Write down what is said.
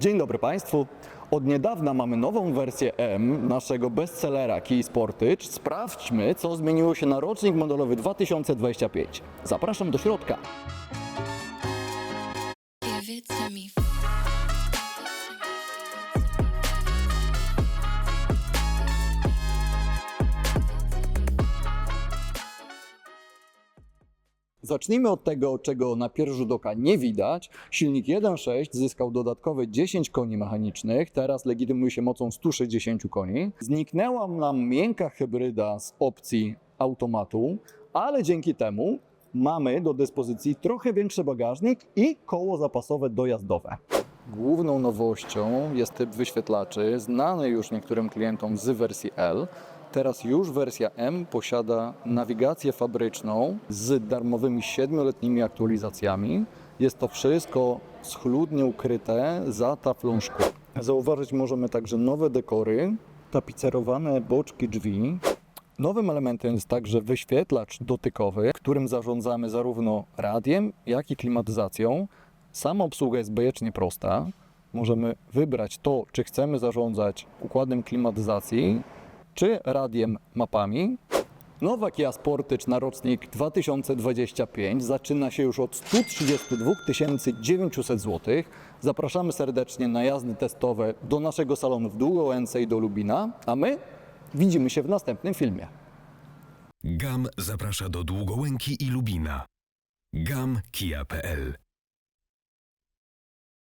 Dzień dobry Państwu. Od niedawna mamy nową wersję M naszego bestsellera Key Sportage. Sprawdźmy, co zmieniło się na rocznik modelowy 2025. Zapraszam do środka. Give it to me. Zacznijmy od tego, czego na pierwszy rzut oka nie widać. Silnik 1.6 zyskał dodatkowe 10 koni mechanicznych, teraz legitymuje się mocą 160 koni. Zniknęła nam miękka hybryda z opcji automatu, ale dzięki temu mamy do dyspozycji trochę większy bagażnik i koło zapasowe dojazdowe. Główną nowością jest typ wyświetlaczy, znany już niektórym klientom z wersji L. Teraz już wersja M posiada nawigację fabryczną z darmowymi 7-letnimi aktualizacjami. Jest to wszystko schludnie ukryte za taflą szkła. Zauważyć możemy także nowe dekory, tapicerowane boczki drzwi, Nowym elementem jest także wyświetlacz dotykowy, którym zarządzamy zarówno radiem, jak i klimatyzacją. Sama obsługa jest bajecznie prosta. Możemy wybrać to, czy chcemy zarządzać układem klimatyzacji, czy radiem mapami. Nowa Kia Sportage na rocznik 2025 zaczyna się już od 132 900 zł. Zapraszamy serdecznie na jazdy testowe do naszego salonu w Długołęce i do Lubina, a my widzimy się w następnym filmie. GAM zaprasza do Długołęki i Lubina. GAM Kia.pl